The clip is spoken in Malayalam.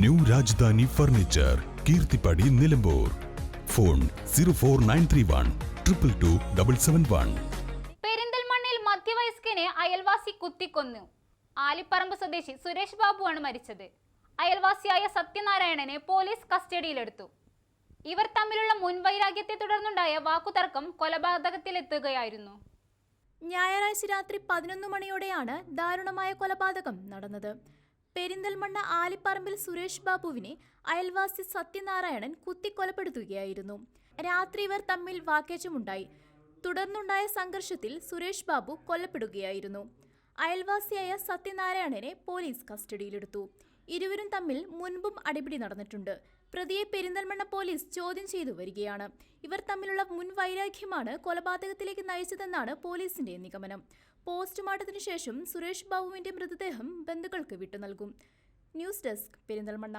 New Rajdhani furniture Keerthippadi Nilambur. Phone zero four nine three one triple two double seven one. പെരിന്തൽമണ്ണയിൽ മധ്യവയസ്കനെ അയൽവാസി കുത്തിക്കൊന്നു. ആലിപ്പറമ്പ് സ്വദേശി സുരേഷ് ബാബുവാണ് മരിച്ചത്. അയൽവാസിയായ സത്യനാരായണനെ പോലീസ് കസ്റ്റഡിയിലെടുത്തു. ഇവർ തമ്മിലുള്ള മുൻവൈരാഗ്യത്തെ തുടർന്നുണ്ടായ വാക്കുതർക്കം കൊലപാതകത്തിലെത്തുകയായിരുന്നു. ഞായറാഴ്ച രാത്രി പതിനൊന്ന് മണിയോടെയാണ് ദാരുണമായ കൊലപാതകം നടന്നത്. പെരിന്തൽമണ്ണ ആലിപ്പറമ്പിൽ സുരേഷ് ബാബുവിനെ അയൽവാസി സത്യനാരായണൻ കുത്തിക്കൊലപ്പെടുത്തുകയായിരുന്നു. രാത്രി ഇവർ തമ്മിൽ വാക്കേറ്റമുണ്ടായി. തുടർന്നുണ്ടായ സംഘർഷത്തിൽ സുരേഷ് ബാബു കൊല്ലപ്പെടുകയായിരുന്നു അയൽവാസിയായ സത്യനാരായണനെ പോലീസ് കസ്റ്റഡിയിലെടുത്തു. ഇരുവരും തമ്മിൽ മുൻപും അടിപിടി നടന്നിട്ടുണ്ട്. പ്രതിയെ പെരിന്തൽമണ്ണ പോലീസ് ചോദ്യം ചെയ്തു വരികയാണ്. ഇവർ തമ്മിലുള്ള മുൻ വൈരാഗ്യമാണ് കൊലപാതകത്തിലേക്ക് നയിച്ചതെന്നാണ് പോലീസിന്റെ നിഗമനം. പോസ്റ്റ്മോർട്ടത്തിനു ശേഷം സുരേഷ് ബാബുവിന്റെ മൃതദേഹം ബന്ധുക്കൾക്ക് വിട്ടു നൽകും ന്യൂസ് ഡെസ്ക് പെരിന്തൽമണ്ണ.